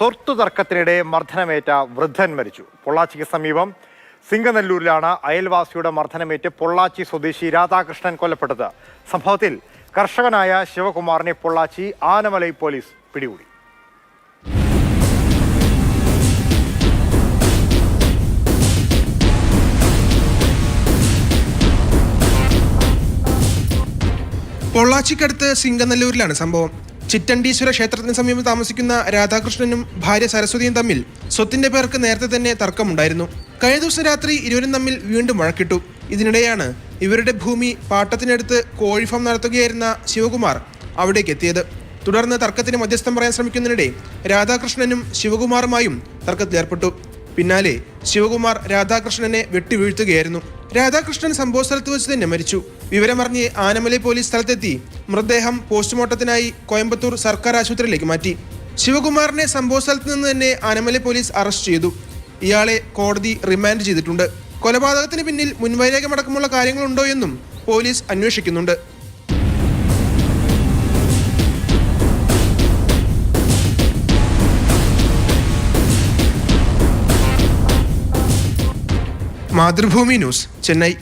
സ്വർത്തു തർക്കത്തിനിടെ മർദ്ദനമേറ്റ വൃദ്ധൻ മരിച്ചു. പൊള്ളാച്ചിക്ക് സമീപം സിംഗനല്ലൂരിലാണ് അയൽവാസിയുടെ മർദ്ദനമേറ്റ് പൊള്ളാച്ചി സ്വദേശി രാധാകൃഷ്ണൻ കൊല്ലപ്പെട്ടത്. സംഭവത്തിൽ കർഷകനായ ശിവകുമാറിനെ പൊള്ളാച്ചി ആനമലൈ പോലീസ് പിടികൂടി. പൊള്ളാച്ചിക്കടുത്ത് സിംഗനല്ലൂരിലാണ് സംഭവം. ചിറ്റണ്ടീശ്വര ക്ഷേത്രത്തിന് സമീപം താമസിക്കുന്ന രാധാകൃഷ്ണനും ഭാര്യ സരസ്വതിയും തമ്മിൽ സ്വത്തിന്റെ പേർക്ക് നേരത്തെ തന്നെ തർക്കമുണ്ടായിരുന്നു. കഴിഞ്ഞ ദിവസം രാത്രി ഇരുവരും തമ്മിൽ വീണ്ടും വഴക്കിട്ടു. ഇതിനിടെയാണ് ഇവരുടെ ഭൂമി പാട്ടത്തിനടുത്ത് കോഴിഫാം നടത്തുകയായിരുന്ന ശിവകുമാർ അവിടേക്ക് എത്തിയത്. തുടർന്ന് തർക്കത്തിന് മധ്യസ്ഥം പറയാൻ ശ്രമിക്കുന്നതിനിടെ രാധാകൃഷ്ണനും ശിവകുമാറുമായും തർക്കത്തിലേർപ്പെട്ടു പിന്നാലെ ശിവകുമാർ രാധാകൃഷ്ണനെ വെട്ടിവീഴ്ത്തുകയായിരുന്നു. രാധാകൃഷ്ണൻ സംഭവ സ്ഥലത്ത് വെച്ച് തന്നെ മരിച്ചു. വിവരമറിഞ്ഞ് ആനമലൈ പോലീസ് സ്ഥലത്തെത്തി മൃതദേഹം പോസ്റ്റ്മോർട്ടത്തിനായി കോയമ്പത്തൂർ സർക്കാർ ആശുപത്രിയിലേക്ക് മാറ്റി. ശിവകുമാറിനെ സംഭവ സ്ഥലത്ത് നിന്ന് തന്നെ ആനമല പോലീസ് അറസ്റ്റ് ചെയ്തു. ഇയാളെ കോടതി റിമാൻഡ് ചെയ്തിട്ടുണ്ട്. കൊലപാതകത്തിന് പിന്നിൽ മുൻവൈരേഖമടക്കമുള്ള കാര്യങ്ങളുണ്ടോ എന്നും പോലീസ് അന്വേഷിക്കുന്നുണ്ട്. മാതൃഭൂമി ന്യൂസ് ചെന്നൈ.